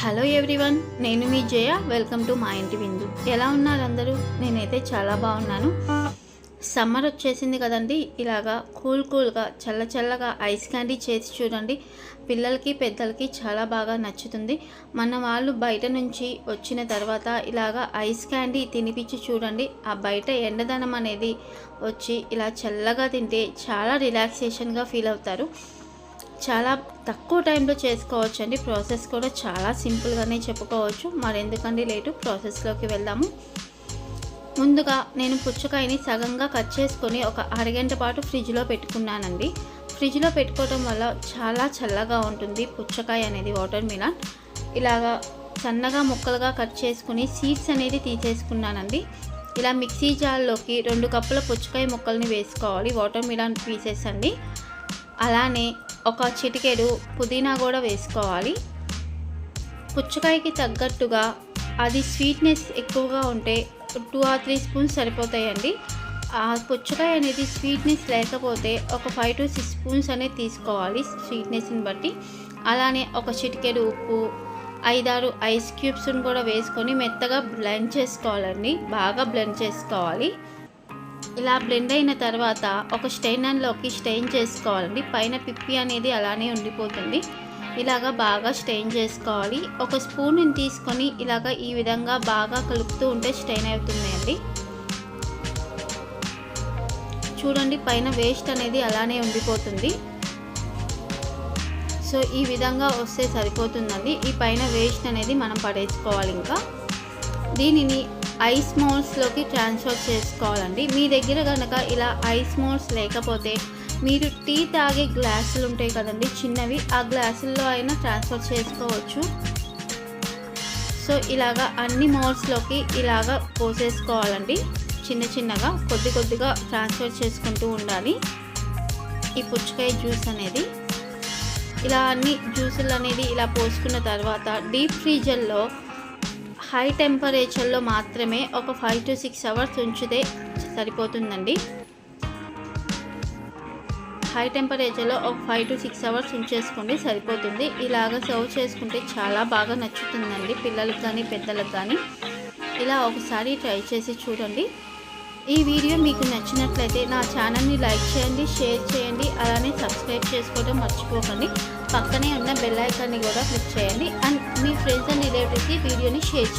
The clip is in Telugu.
హలో ఎవ్రీవన్ నేను మీ జయ. వెల్కమ్ టు మా ఇంటి విందు. ఎలా ఉన్నారు అందరూ? నేనైతే చాలా బాగున్నాను. సమ్మర్ వచ్చేసింది కదండి. ఇలాగా కూల్ కూల్గా చల్ల చల్లగా ఐస్ క్యాండీ చేసి చూడండి. పిల్లలకి పెద్దలకి చాలా బాగా నచ్చుతుంది. మన వాళ్ళు బయట నుంచి వచ్చిన తర్వాత ఇలాగా ఐస్ క్యాండీ తినిపించి చూడండి. ఆ బయట ఎండదనం అనేది వచ్చి ఇలా చల్లగా తింటే చాలా రిలాక్సేషన్గా ఫీల్ అవుతారు. చాలా తక్కువ టైంలో చేసుకోవచ్చు అండి ప్రాసెస్ కూడా చాలా సింపుల్గానే చెప్పుకోవచ్చు. మరి ఎందుకండి లేటు? ప్రాసెస్లోకి వెళ్దాము. ముందుగా నేను పుచ్చకాయని సగంగా కట్ చేసుకొని ఒక అరగంట పాటు ఫ్రిడ్జ్లో పెట్టుకున్నానండి. ఫ్రిడ్జ్లో పెట్టుకోవడం వల్ల చాలా చల్లగా ఉంటుంది పుచ్చకాయ అనేది వాటర్ మిలాన్. ఇలాగా సన్నగా ముక్కలుగా కట్ చేసుకుని సీడ్స్ అనేది తీసేసుకున్నానండి. ఇలా మిక్సీ జార్లోకి రెండు కప్పుల పుచ్చకాయ ముక్కల్ని వేసుకోవాలి. వాటర్ మిలాన్ పీసెస్ అండి. అలానే ఒక చిటికెడు పుదీనా కూడా వేసుకోవాలి. పుచ్చకాయకి తగ్గట్టుగా అది స్వీట్నెస్ ఎక్కువగా ఉంటే టూ ఆర్ త్రీ స్పూన్స్ సరిపోతాయండి. ఆ పుచ్చకాయ అనేది స్వీట్నెస్ లేకపోతే ఒక ఫైవ్ టు సిక్స్ స్పూన్స్ అనేది తీసుకోవాలి స్వీట్నెస్ని బట్టి. అలానే ఒక చిటికెడు ఉప్పు ఐదారు ఐస్ క్యూబ్స్ని కూడా వేసుకొని మెత్తగా బ్లెండ్ చేసుకోవాలండి. బాగా బ్లెండ్ చేసుకోవాలి. ఇలా బ్లెండ్ అయిన తర్వాత ఒక స్టెయినర్లోకి స్టెయిన్ చేసుకోవాలండి. పైన పిప్పి అనేది అలానే ఉండిపోతుంది. ఇలాగా బాగా స్టెయిన్ చేసుకోవాలి. ఒక స్పూన్ని తీసుకొని ఇలాగ ఈ విధంగా బాగా కలుపుతూ ఉంటే స్టెయిన్ అవుతుందండి. చూడండి పైన వేస్ట్ అనేది అలానే ఉండిపోతుంది. సో ఈ విధంగా వస్తే సరిపోతుందండి. ఈ పైన వేస్ట్ అనేది మనం పడేసుకోవాలి ఇంకా. దీనిని ఐస్ మోల్స్లోకి ట్రాన్స్ఫర్ చేసుకోవాలండి. మీ దగ్గర కనుక ఇలా ఐస్ మోల్స్ లేకపోతే మీరు టీ తాగే గ్లాసులు ఉంటాయి కదండి చిన్నవి ఆ గ్లాసుల్లో అయినా ట్రాన్స్ఫర్ చేసుకోవచ్చు. సో ఇలాగా అన్ని మోల్స్లోకి ఇలాగా పోసేసుకోవాలండి. చిన్న చిన్నగా కొద్ది కొద్దిగా ట్రాన్స్ఫర్ చేసుకుంటూ ఉండాలి. ఈ పుచ్చకాయ జ్యూస్ అనేది. ఇలా అన్ని జ్యూసులు అనేది ఇలా పోసుకున్న తర్వాత డీప్ ఫ్రీజర్లో హై టెంపరేచర్లో మాత్రమే ఒక ఫైవ్ టు సిక్స్ అవర్స్ ఉంచితే సరిపోతుందండి. హై టెంపరేచర్లో ఒక ఫైవ్ టు సిక్స్ అవర్స్ ఉంచేసుకోండి సరిపోతుంది. ఇలాగ సర్వ్ చేసుకుంటే చాలా బాగా నచ్చుతుందండి పిల్లలకు కానీ పెద్దలకు కానీ ఇలా ఒకసారి ట్రై చేసి చూడండి. ఈ వీడియో మీకు నచ్చినట్లయితే నా ఛానల్ని లైక్ చేయండి షేర్ చేయండి అలానే సబ్స్క్రైబ్ చేసుకోవడం మర్చిపోకండి. పక్కనే ఉన్న బెల్ ఐకాన్ని కూడా క్లిక్ చేయండి. అండ్ మీ ఫ్రెండ్స్ అండ్ రిలేటివ్స్కి వీడియోని షేర్ చేయండి.